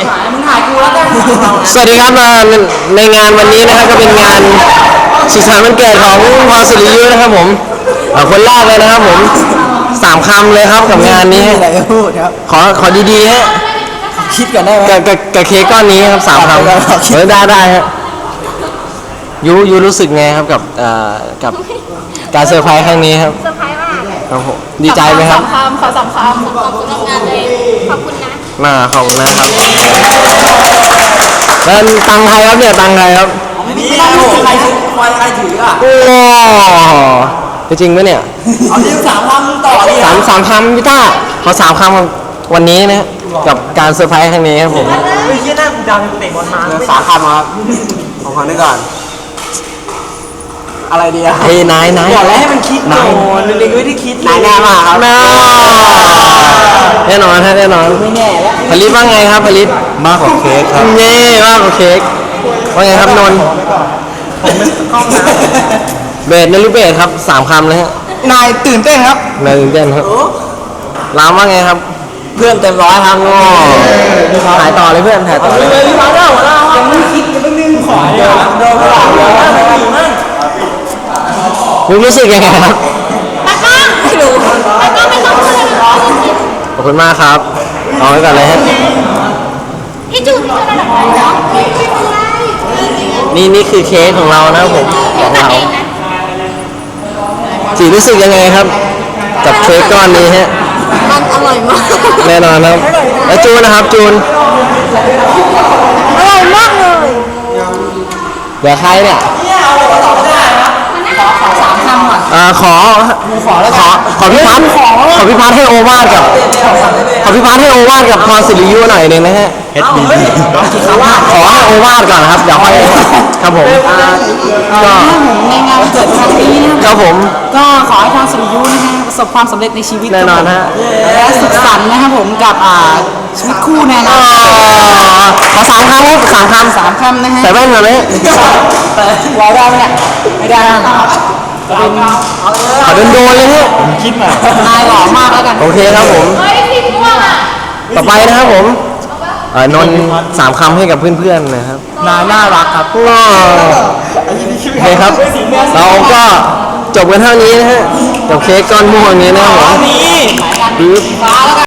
ดิมึงถ่ายกูแล้วกันสวัสดีครับมาในงานวันนี้นะครับก็เป็นงานสุขสันต์วันเกิดของพอสุริยุนะครับผมเอ่อคนแรกเลยนะครับผมสามคำเลยครับกับงานนี้ อะไรจะพูดครับ ขอขอดีๆฮะคิดก่อนได้ไหม กับกับกับเค้กก้อนนี้ครับสามคำได้ครับ เออได้ได้ฮะยูยูรู้สึกไงครับกับเอ่อกับการเซอร์ไพรส์ครั้งนี้ครับ เซอร์ไพ ครับผมดีใจไหมครับ สามคำขอสามคำขอบคุณทำงานเลยขอบคุณนะ มาขอบคุณนะครับแล้วตังค์ใครครับเนี่ยตังค์ใครครับนี่ไม่ต้องใครถือใครใครถืออะโอ้จริงไหมเนี่ยเอาที่สามคำต่อดิสามสามคำพี่ต้าขอสามคำวันนี้นะกับการเซอร์ไพรส์ครั้งนี้ครับผมเฮ้ยยี่หน้ากูดังเตะบอลมาสามคำครับของคนนี้ก่อน อะไรดีอะเฮ้ยนายนาย บอกแล้วให้มันคิดนาก่ยอนเด็กๆไม่ได้คิดนายแน่มากครับน่าแน่นอนฮะแน่นอนไม่แน่แล้วผลิตว่าไงครับผลิตมากกว่าเค้กครับเย่มากกว่าเค้กว่าไงครับนนท์เบสในรูปเบสครับสามคำเลยฮะนายตื่นเต้นครับนายตื่นเต้นครับรามว่าไงครับ เพื่อนเต็มร้อยครับโอ้ถ่ายต่อเลยเพื่อนถ่ายต่อเลยมาเล่ามาเล่ายังไม่คิดยังไม่นึงขอเดียวโดนเวลาเดียวไม่ดีมากคุณรู้สึกยังไงครับตากล้องไม่รู้ตากล้องไม่ต้องพูดอะไรหรอกขอบคุณมากครับ เอาไว้ก่อนเลยฮะพี่จูนพี่จูนระดับไหนเนาะไม่เป็นไรนี่นี่คือเค้กของเรานะครับผมของตัดเราเองนะจีรู้สึกยังไงครับ กับเค้กก้อนนี้ฮะ มันอร่อยมาก แน่นอนครับ แล้วจูนนะครับจูน อร่อยมากเลย เดี๋ยวใครเนี่ยสาม คำก่อนเอ่อขอขอแล้วขกัอนขอพี่พัฒน์ขอพี่พัฒน์ให้โอวาทกับ ขอพี่พัฒน์ให้โอวาทกับพรสิริยุหน่อยหนึ่งนะฮะเอ็ดบีขอให้โอวาทก่อนครับเดี๋ยวค่อยครับผมก็ในงานวันเกิดครั้งนี้นะครับผม ก็ขอให้ทางสุริยุนะฮะประสบความสำเร็จในชีวิตแน่นอนฮะ และสุขสันต์นะครับผมกับอ่าชีวิตคู่ในอนาอ๋อคตขอสามคำครับสามคำสามคำนะฮะใส่แว่นก่อนเลยวอลได้ไหมเนี่ยไม่ได้นะครับเป็น ขอโดนโดนๆเลยฮะคิดมานายหล่อมากแล้วกันโอเคครับผม เฮ้ยพี่ม่วงอะต่อไปนะครับผมเอ่อนนท์สามคำให้กับเพื่อนๆนะครับนายน่ารักครับว้าวโอเคครับ เราก็จบกันเท่านี้นะฮะกับเค้กก้อนม่วงนี้นะครับผมนี่ปึ๊บฟ้าแล้วกัน